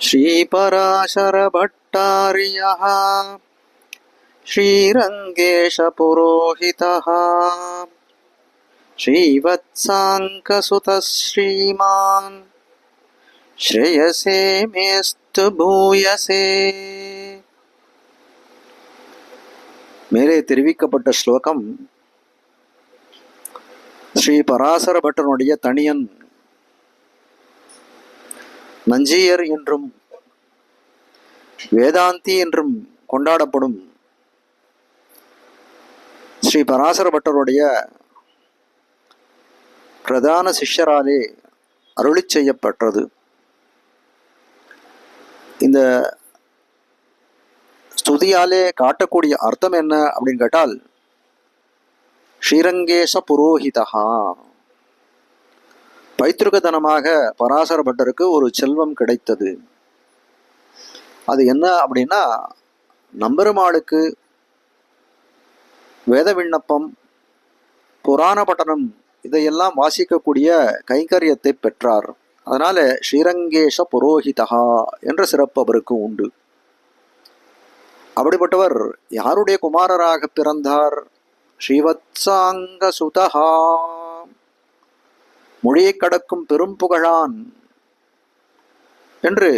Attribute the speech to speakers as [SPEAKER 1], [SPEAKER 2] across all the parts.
[SPEAKER 1] श्रीपराशरभट्टार्यः श्रीरङ्गेशपुरोहितः श्रीवत्साङ्कसुतः श्रीमान् श्रेयसे मेस्तु भूयसे மேலே தெரிவிக்கப்பட்ட ஸ்லோகம் ஸ்ரீ பராசர பட்டனுடைய தனியன் நஞ்சியர் என்றும் வேதாந்தி என்றும் கொண்டாடப்படும். ஸ்ரீ பராசர பட்டருடைய பிரதான சிஷ்யராலே அருளி செய்யப்பட்டது. இந்த ஸ்துதியாலே காட்டக்கூடிய அர்த்தம் என்ன அப்படின்னு கேட்டால் ஸ்ரீரங்கேச புரோஹிதா பைத்திருகதனமாக பராசர பட்டருக்கு ஒரு செல்வம் கிடைத்தது. அது என்ன அப்படின்னா நம்பெருமாளுக்கு வேத விண்ணப்பம் புராண பட்டணம் இதையெல்லாம் வாசிக்கக்கூடிய கைங்கரியத்தை பெற்றார். அதனால ஸ்ரீரங்கேஷ புரோஹிதா என்ற சிறப்பு அவருக்கு உண்டு. அப்படிப்பட்டவர் யாருடைய குமாரராக பிறந்தார்? ஸ்ரீவத்சாங்க சுதஹா. மொழியை கடக்கும் பெரும் புகழான் என்று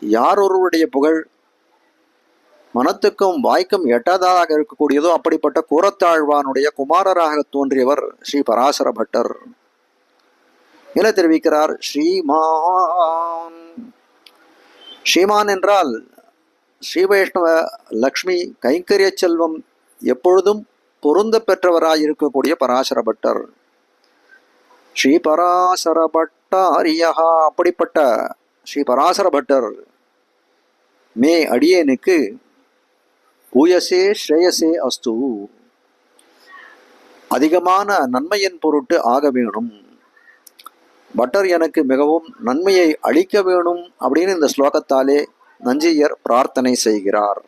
[SPEAKER 1] யார் ஒருவருடைய புகழ் மனத்துக்கும் வாய்க்கும் எட்டாததாக இருக்கக்கூடியதோ அப்படிப்பட்ட கூரத்தாழ்வானுடைய குமாரராக தோன்றியவர் ஸ்ரீ பராசர பட்டர். என தெரிவிக்கிறார்? ஸ்ரீமான். ஸ்ரீமான் என்றால் ஸ்ரீ வைஷ்ணவ லக்ஷ்மி கைங்கரிய செல்வம் எப்பொழுதும் பொருந்த பெற்றவராய் இருக்கக்கூடிய பராசர பட்டர். ஸ்ரீ பராசர பட்டாரியா அப்படிப்பட்ட ஸ்ரீ பராசர பட்டர் மே அடியேனுக்கு பூயசே ஸ்ரேயசே அஸ்து. அதிகமான நன்மையின் பொருட்டு ஆக வேணும் பட்டர் எனக்கு மிகவும் நன்மையை அளிக்க வேணும் அப்படின்னு இந்த ஸ்லோகத்தாலே நஞ்சியர் பிரார்த்தனை செய்கிறார்.